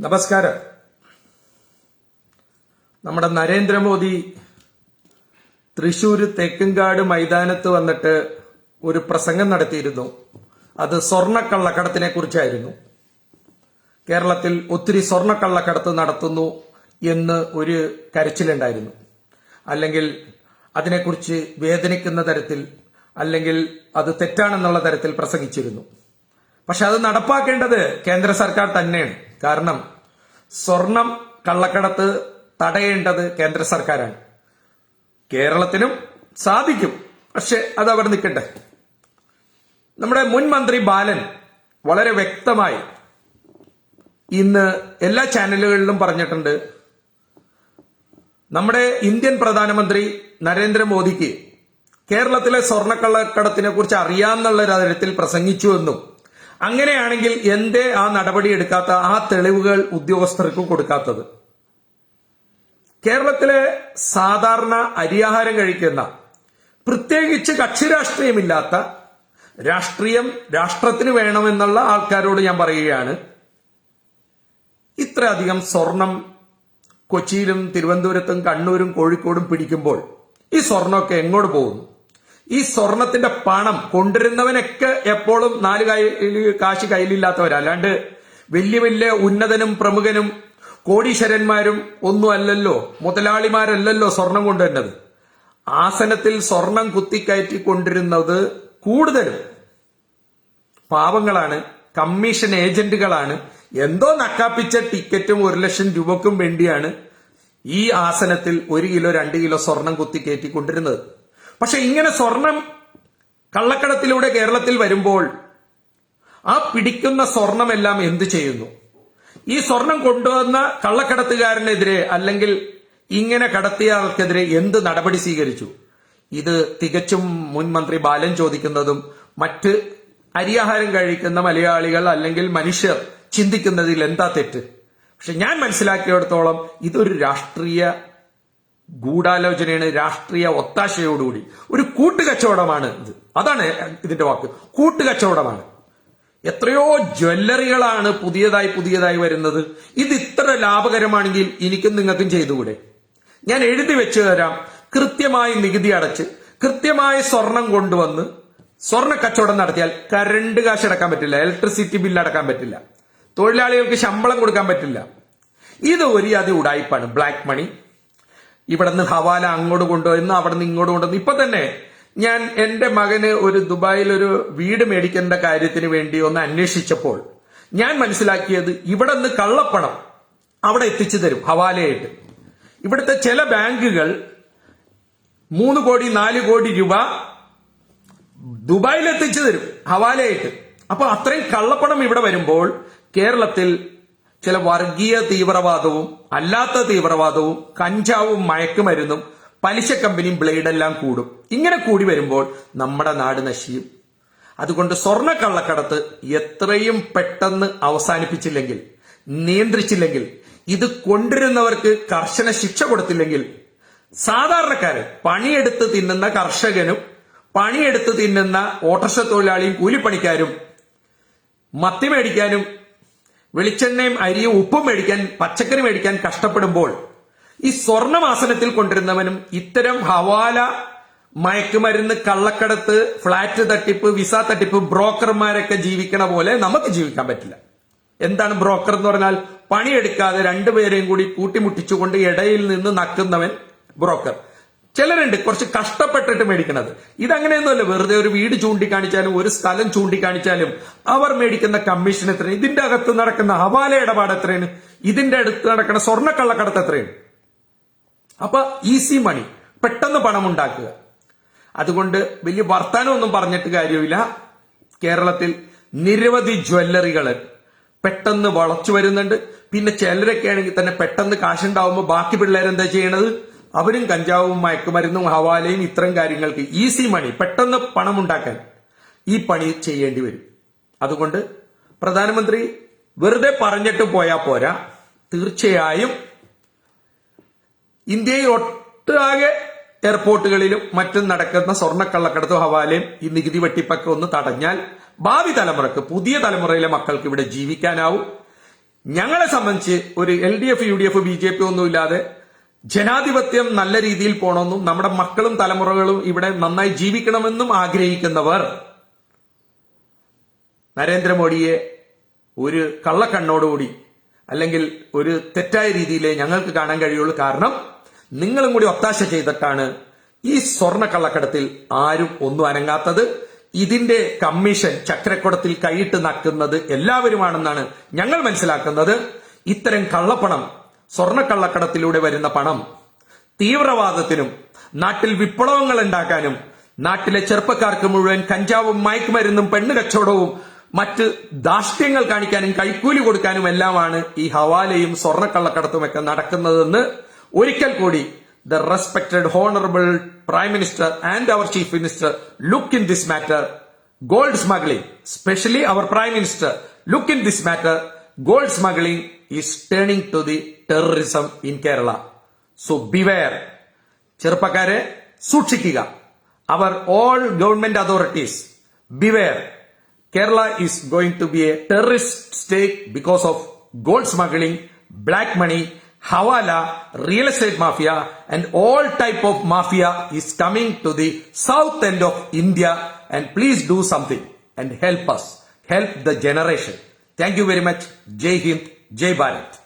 നമസ്കാരം. നമ്മുടെ നരേന്ദ്രമോദി തൃശൂർ തെക്കുംകാട് മൈതാനത്ത് വന്നിട്ട് ഒരു പ്രസംഗം നടത്തിയിരുന്നു. അത് സ്വർണക്കള്ളക്കടത്തിനെ കുറിച്ചായിരുന്നു. കേരളത്തിൽ ഒത്തിരി സ്വർണക്കള്ളക്കടത്ത് നടത്തുന്നു എന്ന് ഒരു കരച്ചിലുണ്ടായിരുന്നു. അല്ലെങ്കിൽ അതിനെക്കുറിച്ച് വേദനിക്കുന്ന തരത്തിൽ അല്ലെങ്കിൽ അത് തെറ്റാണെന്നുള്ള തരത്തിൽ പ്രസംഗിച്ചിരുന്നു. പക്ഷെ അത് നടപ്പാക്കേണ്ടത് കേന്ദ്ര സർക്കാർ തന്നെയാണ്. കാരണം സ്വർണം കള്ളക്കടത്ത് തടയേണ്ടത് കേന്ദ്ര സർക്കാരാണ്. കേരളത്തിനും സാധിക്കും. പക്ഷെ അത് അവർ നിൽക്കട്ടെ. നമ്മുടെ മുൻ മന്ത്രി ബാലൻ വളരെ വ്യക്തമായി ഇന്ന് എല്ലാ ചാനലുകളിലും പറഞ്ഞിട്ടുണ്ട്. നമ്മുടെ ഇന്ത്യൻ പ്രധാനമന്ത്രി നരേന്ദ്രമോദിക്ക് കേരളത്തിലെ സ്വർണക്കള്ളക്കടത്തിനെ കുറിച്ച് അറിയാമെന്നുള്ള തരത്തിൽ പ്രസംഗിച്ചുവെന്നും അങ്ങനെയാണെങ്കിൽ എന്തേ ആ നടപടി എടുക്കാത്ത ആ തെളിവുകൾ ഉദ്യോഗസ്ഥർക്ക് കൊടുക്കാത്തത്? കേരളത്തിലെ സാധാരണ അരിയാഹാരം കഴിക്കുന്ന പ്രത്യേകിച്ച് കക്ഷി രാഷ്ട്രീയമില്ലാത്ത രാഷ്ട്രീയം രാഷ്ട്രത്തിന് വേണമെന്നുള്ള ആൾക്കാരോട് ഞാൻ പറയുകയാണ്. ഇത്രയധികം സ്വർണം കൊച്ചിയിലും തിരുവനന്തപുരത്തും കണ്ണൂരും കോഴിക്കോടും പിടിക്കുമ്പോൾ ഈ സ്വർണമൊക്കെ എങ്ങോട്ട് പോകുന്നു? ഈ സ്വർണത്തിന്റെ പണം കൊണ്ടുവരുന്നവനൊക്കെ എപ്പോഴും നാല് കൈ കാശ് കയ്യിലില്ലാത്തവരാ. അല്ലാണ്ട് വലിയ വലിയ ഉന്നതനും പ്രമുഖനും കോടീശ്വരന്മാരും ഒന്നും അല്ലല്ലോ. മുതലാളിമാരല്ലല്ലോ സ്വർണം കൊണ്ടുവരുന്നത്. ആസനത്തിൽ സ്വർണം കുത്തിക്കയറ്റി കൊണ്ടിരുന്നത് കൂടുതലും പാവങ്ങളാണ് കമ്മീഷൻ ഏജന്റുകളാണ്. എന്തോ നക്കാപ്പിച്ച ടിക്കറ്റും ഒരു ലക്ഷം രൂപക്കും വേണ്ടിയാണ് ഈ ആസനത്തിൽ ഒരു കിലോ രണ്ട് കിലോ സ്വർണം കുത്തിക്കയറ്റി കൊണ്ടിരുന്നത് പക്ഷെ ഇങ്ങനെ സ്വർണം കള്ളക്കടത്തിലൂടെ കേരളത്തിൽ വരുമ്പോൾ ആ പിടിക്കുന്ന സ്വർണമെല്ലാം എന്ത് ചെയ്യുന്നു? ഈ സ്വർണം കൊണ്ടുവന്ന കള്ളക്കടത്തുകാരനെതിരെ അല്ലെങ്കിൽ ഇങ്ങനെ കടത്തിയാൾക്കെതിരെ എന്ത് നടപടി സ്വീകരിച്ചു? ഇത് തികച്ചും മുൻ മന്ത്രി ബാലൻ ചോദിക്കുന്നതും മറ്റ് അരിയാഹാരം കഴിക്കുന്ന മലയാളികൾ അല്ലെങ്കിൽ മനുഷ്യർ ചിന്തിക്കുന്നതിൽ എന്താ തെറ്റ്? പക്ഷെ ഞാൻ മനസ്സിലാക്കിയിടത്തോളം ഇതൊരു രാഷ്ട്രീയ ഗൂഢാലോചനയാണ് രാഷ്ട്രീയ ഒത്താശയോടുകൂടി. ഒരു കൂട്ടുകച്ചവടമാണ് ഇത്. അതാണ് ഇതിന്റെ വാക്ക്. കൂട്ടുകച്ചവടമാണ്. എത്രയോ ജ്വല്ലറികളാണ് പുതിയതായി പുതിയതായി വരുന്നത്. ഇത് ഇത്ര ലാഭകരമാണെങ്കിൽ എനിക്കും നിങ്ങൾക്കും ചെയ്തുകൂടെ? ഞാൻ എഴുതി വെച്ചു തരാം. കൃത്യമായി നികുതി അടച്ച് കൃത്യമായി സ്വർണം കൊണ്ടുവന്ന് സ്വർണ കച്ചവടം നടത്തിയാൽ കരണ്ട് കാശ് അടക്കാൻ പറ്റില്ല. ഇലക്ട്രിസിറ്റി ബില്ല് അടക്കാൻ പറ്റില്ല. തൊഴിലാളികൾക്ക് ശമ്പളം കൊടുക്കാൻ പറ്റില്ല. ഇത് ഒരു അതി ഉടായ്പാണ് ബ്ലാക്ക് മണി ഇവിടെ നിന്ന് ഹവാല അങ്ങോട്ട് കൊണ്ടുവന്ന് അവിടെ നിന്ന് ഇങ്ങോട്ട് കൊണ്ടുവന്ന്. ഇപ്പൊ തന്നെ ഞാൻ എന്റെ മകന് ഒരു ദുബായിൽ ഒരു വീട് മേടിക്കേണ്ട കാര്യത്തിന് വേണ്ടി ഒന്ന് അന്വേഷിച്ചപ്പോൾ ഞാൻ മനസ്സിലാക്കിയത് ഇവിടെ നിന്ന് കള്ളപ്പണം അവിടെ എത്തിച്ചു തരും ഹവാലയായിട്ട്. ഇവിടുത്തെ ചില ബാങ്കുകൾ മൂന്ന് കോടി നാല് കോടി രൂപ ദുബായിൽ എത്തിച്ചു തരും ഹവാലയായിട്ട്. അപ്പൊ അത്രയും കള്ളപ്പണം ഇവിടെ വരുമ്പോൾ കേരളത്തിൽ ചില വർഗീയ തീവ്രവാദവും അല്ലാത്ത തീവ്രവാദവും കഞ്ചാവും മയക്കുമരുന്നും പലിശ കമ്പനിയും ബ്ലേഡെല്ലാം കൂടും. ഇങ്ങനെ കൂടി വരുമ്പോൾ നമ്മുടെ നാട് നശിയും. അതുകൊണ്ട് സ്വർണ കള്ളക്കടത്ത് എത്രയും പെട്ടെന്ന് അവസാനിപ്പിച്ചില്ലെങ്കിൽ നിയന്ത്രിച്ചില്ലെങ്കിൽ ഇത് കൊണ്ടുവരുന്നവർക്ക് കർശന ശിക്ഷ കൊടുത്തില്ലെങ്കിൽ സാധാരണക്കാരൻ പണിയെടുത്ത് തിന്നുന്ന കർഷകനും പണിയെടുത്ത് തിന്നുന്ന ഓട്ടർഷ തൊഴിലാളിയും കൂലിപ്പണിക്കാരും മത്തി മേടിക്കാനും വെളിച്ചെണ്ണയും അരിയും ഉപ്പും മേടിക്കാൻ പച്ചക്കറി മേടിക്കാൻ കഷ്ടപ്പെടുമ്പോൾ ഈ സ്വർണമാസനത്തിൽ കൊണ്ടിരുന്നവനും ഇത്തരം ഹവാല മയക്കുമരുന്ന് കള്ളക്കടത്ത് ഫ്ളാറ്റ് തട്ടിപ്പ് വിസ തട്ടിപ്പ് ബ്രോക്കർമാരൊക്കെ ജീവിക്കണ പോലെ നമുക്ക് ജീവിക്കാൻ പറ്റില്ല. എന്താണ് ബ്രോക്കർ എന്ന് പറഞ്ഞാൽ പണിയെടുക്കാതെ രണ്ടുപേരെയും കൂടി കൂട്ടിമുട്ടിച്ചുകൊണ്ട് ഇടയിൽ നിന്ന് നക്കുന്നവൻ ബ്രോക്കർ. ചിലരുണ്ട് കുറച്ച് കഷ്ടപ്പെട്ടിട്ട് മേടിക്കുന്നത് ഇതങ്ങനെയൊന്നുമല്ല വെറുതെ ഒരു വീട് ചൂണ്ടിക്കാണിച്ചാലും ഒരു സ്ഥലം ചൂണ്ടിക്കാണിച്ചാലും അവർ മേടിക്കുന്ന കമ്മീഷൻ എത്രയാണ്? ഇതിന്റെ അകത്ത് നടക്കുന്ന ഹവാല ഇടപാട് എത്രയാണ്? ഇതിന്റെ അടുത്ത് നടക്കുന്ന സ്വർണക്കള്ളക്കടത്ത് എത്രയാണ്? അപ്പൊ ഈസി മണി പെട്ടെന്ന് പണം ഉണ്ടാക്കുക. അതുകൊണ്ട് വലിയ വർത്തമാനമൊന്നും പറഞ്ഞിട്ട് കാര്യമില്ല. കേരളത്തിൽ നിരവധി ജ്വല്ലറികൾ പെട്ടെന്ന് വളച്ചു വരുന്നുണ്ട്. പിന്നെ ചിലരൊക്കെ ആണെങ്കിൽ തന്നെ പെട്ടെന്ന് കാശുണ്ടാവുമ്പോൾ ബാക്കി പിള്ളേരെന്താ ചെയ്യണത്? അവരും കഞ്ചാവും മയക്കുമരുന്നും ഹവാലയും ഇത്തരം കാര്യങ്ങൾക്ക് ഈസി മണി പെട്ടെന്ന് പണം ഉണ്ടാക്കാൻ ഈ പണി ചെയ്യേണ്ടി വരും. അതുകൊണ്ട് പ്രധാനമന്ത്രി വെറുതെ പറഞ്ഞിട്ട് പോയാൽ പോരാ. തീർച്ചയായും ഇന്ത്യയിൽ ഒട്ടാകെ എയർപോർട്ടുകളിലും മറ്റും നടക്കുന്ന സ്വർണക്കള്ളക്കടത്തും ഹവാലയും ഈ നികുതി വെട്ടിപ്പൊക്കെ ഒന്ന് തടഞ്ഞാൽ ഭാവി തലമുറയ്ക്ക് പുതിയ തലമുറയിലെ മക്കൾക്ക് ഇവിടെ ജീവിക്കാനാവും. ഞങ്ങളെ സംബന്ധിച്ച് ഒരു L D F U D F B J P ഒന്നുമില്ലാതെ ജനാധിപത്യം നല്ല രീതിയിൽ പോകണമെന്നും നമ്മുടെ മക്കളും തലമുറകളും ഇവിടെ നന്നായി ജീവിക്കണമെന്നും ആഗ്രഹിക്കുന്നവർ നരേന്ദ്രമോദിയെ ഒരു കള്ളക്കണ്ണോടുകൂടി അല്ലെങ്കിൽ ഒരു തെറ്റായ രീതിയിലേ ഞങ്ങൾക്ക് കാണാൻ കഴിയുള്ളൂ. കാരണം നിങ്ങളും കൂടി ഒത്താശ ചെയ്തിട്ടാണ് ഈ സ്വർണ കള്ളക്കടത്തിൽ ആരും ഒന്നും അനങ്ങാത്തത്. ഇതിന്റെ കമ്മീഷൻ ചക്രക്കുടത്തിൽ കൈയിട്ട് നക്കുന്നത് എല്ലാവരുമാണെന്നാണ് ഞങ്ങൾ മനസ്സിലാക്കുന്നത്. ഇത്തരം കള്ളപ്പണം സ്വർണ കള്ളക്കടത്തിലൂടെ വരുന്ന പണം തീവ്രവാദത്തിനും നാട്ടിൽ വിപ്ലവങ്ങൾ ഉണ്ടാക്കാനും നാട്ടിലെ ചെറുപ്പക്കാർക്ക് മുഴുവൻ കഞ്ചാവും മയക്കുമരുന്നും പെണ്ണ് കച്ചവടവും മറ്റ് ദാഷ്ട്യങ്ങൾ കാണിക്കാനും കൈക്കൂലി കൊടുക്കാനും എല്ലാമാണ് ഈ ഹവാലയും സ്വർണക്കള്ളക്കടത്തും സ്വർണക്കള്ളക്കടത്തുമൊക്കെ നടക്കുന്നതെന്ന് ഒരിക്കൽ കൂടി the respected honourable prime minister and our chief minister look in this matter gold smuggling specially our prime minister look in this matter gold smuggling is turning to the terrorism in Kerala so beware ചെറുപ്പക്കാരെ സൂക്ഷിക്കുക അവർ all government authorities beware Kerala is going to be a terrorist state because of gold smuggling black money hawala real estate mafia and all type of mafia is coming to the south end of India and please do something and help us help the generation thank you very much Jai Hind जय भारत।